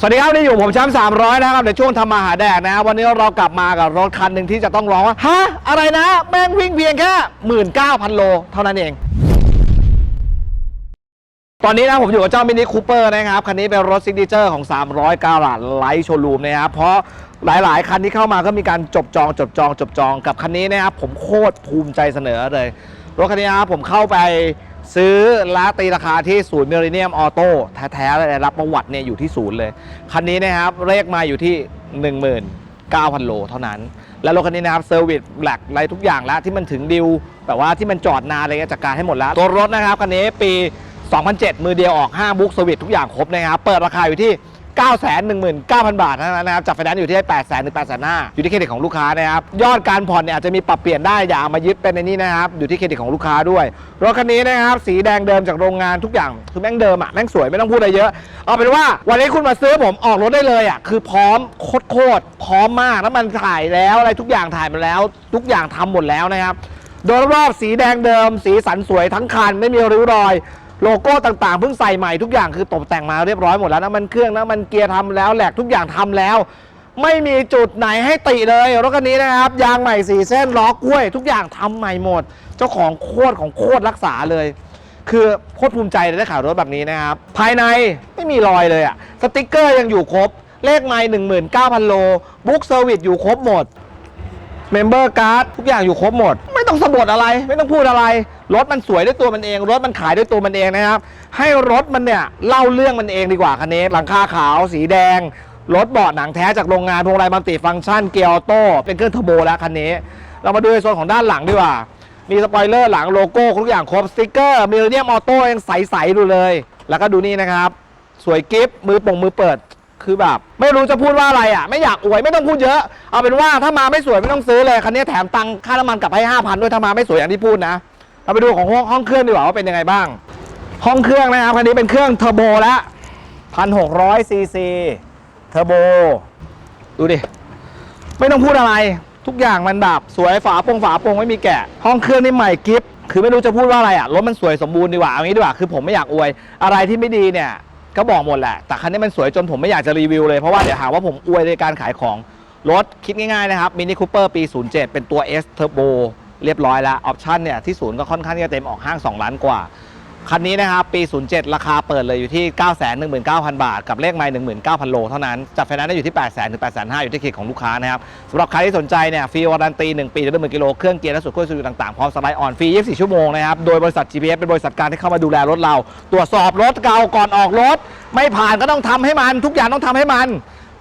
สวัสดีครับนี่อยู่ผมแชมป์300นะครับในช่วงทำมาหาแดกนะ วันนี้เรากลับมากับรถคันหนึ่งที่จะต้องร้องว่า ฮะ อะไรนะ แม่งวิ่งเพียงแค่19,000โล เท่านั้นเอง ตอนนี้นะผมอยู่กับเจ้ามินิคูเปอร์นะครับ คันนี้เป็นรถซิกเนเจอร์ของ 300กาลัดไลท์โชว์รูมนะครับ เพราะหลายๆ คันที่เข้ามาก็มีการจบจอง จบจอง จบจองกับคันนี้นะครับผมโคตรภูมิใจเสนอเลยรถคันนี้นะครับผมเข้าไป ซื้อและตีราคาที่ศูนย์มิเลนเนียมออโต้แท้ๆเลยรับประวัติเนี่ยอยู่ที่ศูนย์เลย คันนี้นะครับเลขมาอยู่ที่ 19,000 โลเท่านั้น แล้วรถคันนี้นะครับเซอร์วิสแบล็กอะไรทุกอย่างแล้วที่มันถึงดิวแบบว่าที่มันจอดนานอะไรเงี้ยจัดการให้หมดแล้ว ตัวรถนะครับคันนี้ปี 2007 มือเดียวออก 5 บุ๊กสวิตทุกอย่างครบนะครับเปิดราคาอยู่ที่ 919,000 บาทเท่านั้นนะครับจับไฟแนนซ์อยู่ที่800,000ถึง800,000อยู่ที่เครดิตของลูกค้านะครับยอดการผ่อนเนี่ยอาจจะมีปรับเปลี่ยนได้อย่าเอามายึดเป็นในนี้นะครับอยู่ที่เครดิตของลูกค้าด้วยรถคันนี้นะครับสีแดงเดิมจากโรงงานทุกอย่างคือแม่งเดิมอะแม่งสวยไม่ต้องพูดอะไรเยอะเอาเป็นว่าวันนี้คุณมาซื้อผมออกรถได้เลยอะคือพร้อมโคตรพร้อมมากแล้วมันถ่ายแล้วอะไรทุกอย่างถ่ายมาแล้ว ทุกอย่างทำหมดแล้วนะครับโดยรอบสีแดงเดิม สีสันสวยทั้งคันไม่มีริ้วรอย โลโก้ต่างๆเพิ่งใส่ใหม่ทุกอย่างคือตกแต่งมาเรียบร้อยหมดแล้วนะมันเครื่องนะมันเกียร์ทำแล้วแหลกทุกอย่างทำแล้ว ไม่มีจุดไหนให้ติเลยรถคันนี้นะครับ ยางใหม่สี่เส้นล้อกล้วย ทุกอย่างทำใหม่หมด เจ้าของโคตรของโคตรรักษาเลยคือโคตรภูมิใจเลยได้ข่าวรถแบบนี้นะครับ ภายในไม่มีรอยเลยอะสติกเกอร์ยังอยู่ครบ เลขไมล์19,000 โล บุ๊กเซอร์วิสอยู่ครบหมดเมมเบอร์การ์ดทุกอย่างอยู่ครบหมด ต้องสะบดอะไร ไม่ต้องพูดอะไร รถมันสวยด้วยตัวมันเอง รถมันขายด้วยตัวมันเองนะครับ ให้รถมันเนี่ยเล่าเรื่องมันเองดีกว่าคันนี้หลังคาขาวสีแดง รถเบาะหนังแท้จากโรงงานพวงมาลัยมัลติฟังก์ชันเกียร์ออโต้เป็นเครื่องเทอร์โบแล้วคันนี้ เรามาดูในโซนของด้านหลังดีกว่า มีสปอยเลอร์หลังโลโก้ทุกอย่างครบสติ๊กเกอร์มิลเนียมออโต้ยังใสๆดูเลย แล้วก็ดูนี่นะครับ สวยกิฟต์มือป่งมือเปิด คือแบบ ไม่รู้จะพูดว่าอะไรอะ ไม่อยากอวยไม่ต้องพูดเยอะ เอาเป็นว่าถ้ามาไม่สวยไม่ต้องซื้อเลย คันนี้แถมตังค่าน้ำมันกลับให้5,000ด้วยถ้ามาไม่สวยอย่างที่พูดนะ เราไปดูของห้องห้องเครื่องดีกว่าว่าเป็นยังไงบ้าง ห้องเครื่องนะครับคันนี้เป็นเครื่องเทอร์โบแล้ว1,600ซีซีเทอร์โบ ดูดิ ไม่ต้องพูดอะไร ทุกอย่างมันแบบสวยฝาโปรงฝาโปรงไม่มีแกะ ห้องเครื่องนี่ใหม่กิฟคือไม่รู้จะพูดว่าอะไรอะรถมันสวยสมบูรณ์ดีกว่าเอางี้ดีกว่าคือผมไม่อยากอวย อะไรที่ไม่ดีเนี่ย ก็บอกหมดแหละ แต่คันนี้มันสวยจนผมไม่อยากจะรีวิวเลย เพราะว่าเดี๋ยวหาว่าผมอวยในการขายของ รถคิดง่ายๆนะครับมินิคูเปอร์ปี 07 เป็นตัว S Turbo เรียบร้อยแล้ว ออปชั่นเนี่ยที่ศูนย์ก็ค่อนข้างที่จะเต็มออกห้าง 2 ล้านกว่า คันนี้นะครับปี 07 ราคาเปิดเลยอยู่ที่ 919,000 บาท กับเลขไมล์19,000 โลเท่านั้นจัดไฟแนนซ์ได้อยู่ที่ 800,000ถึง850,000 อยู่ที่เครดิตของลูกค้านะครับสำหรับใครที่สนใจเนี่ยฟรีวารันตี 1 ปีหรือ1กิโลเครื่องเกียร์และส่วนควบคุมต่างๆ พร้อมสไลด์ออนฟรี 24 ชั่วโมงนะครับ โดยบริษัท GPS เป็นบริษัทการที่เข้ามาดูแลรถเรา ตรวจสอบรถเก่าก่อนออกรถ ไม่ผ่านก็ต้องทำให้มันทุกอย่างต้องทำให้มัน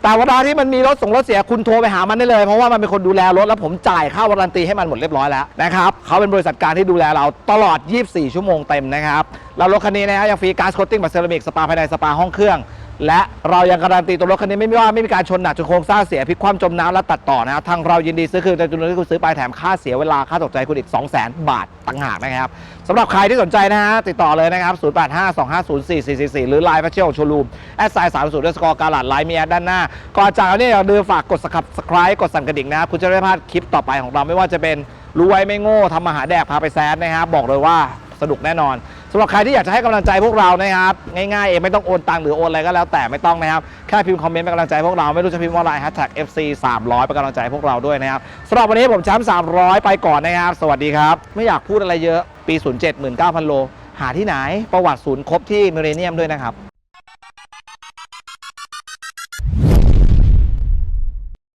แต่เวลาที่มันมีรถส่งรถเสียคุณโทรไปหามันได้เลย เพราะว่ามันเป็นคนดูแลรถแล้วผมจ่ายค่าวารันตีให้มันหมดเรียบร้อยแล้วนะครับเขาเป็นบริษัทการที่ดูแลเราตลอด 24 ชั่วโมงเต็มนะครับแล้วรถคันนี้นะฮะยังฟรีการ์ดโคตติ้งแบบเซรามิกสปาภายในสปาห้องเครื่อง และเรายังการันตีตัวรถคันนี้ไม่มีว่าไม่มีการชนหนักจนโครงสร้างเสียพลิกคว่ำจมน้ำและตัดต่อนะครับทางเรายินดีซื้อคืนในจำนวนที่คุณซื้อไปแถมค่าเสียเวลาค่าตกใจคุณอีก 2 0 0 0 0 0 บาทต่างหากนะครับสำหรับใครที่สนใจนะฮะติดต่อเลยนะครับ 0852504444 หรือ Line พัชเชียลโชลูมแอดไซน์30ด้วยสกอร์การ์ลัดไลน์มีแอดด้านหน้า ก่อนจากนี้อย่าลืมฝากกด subscribe กดสั่นกระดิ่งนะครับคุณจะได้ไม่พลาดคลิปต่อไปของเราไม่ว่าจะเป็นรู้ไว้ไม่โง่ทำมาหาแดกพาไปแซดนะครับบอกเลยว่าสนุกแน่นอนำหรับใครที่อยากจะให้กำลังใจพวกเรานะครับง่ายๆเองไม่ต้องโอนตังค์หรือโอนอะไรก็แล้วแต่ไม่ต้องนะครับแค่พิมพ์คอมเมนต์เป็นกำลังใจพวกเราไม่รู้จะพิมพ์ว่าอะไร hashtag FC 300เป็นกำลังใจพวกเราด้วยนะครับสำหรับวันนี้ผมแชมป์300 ไปก่อนนะครับ สวัสดีครับ ไม่อยากพูดอะไรเยอะปี 07 19,000 โล หาที่ไหนประวัติศูนย์ครบที่มิเรเนียมด้วยนะครับ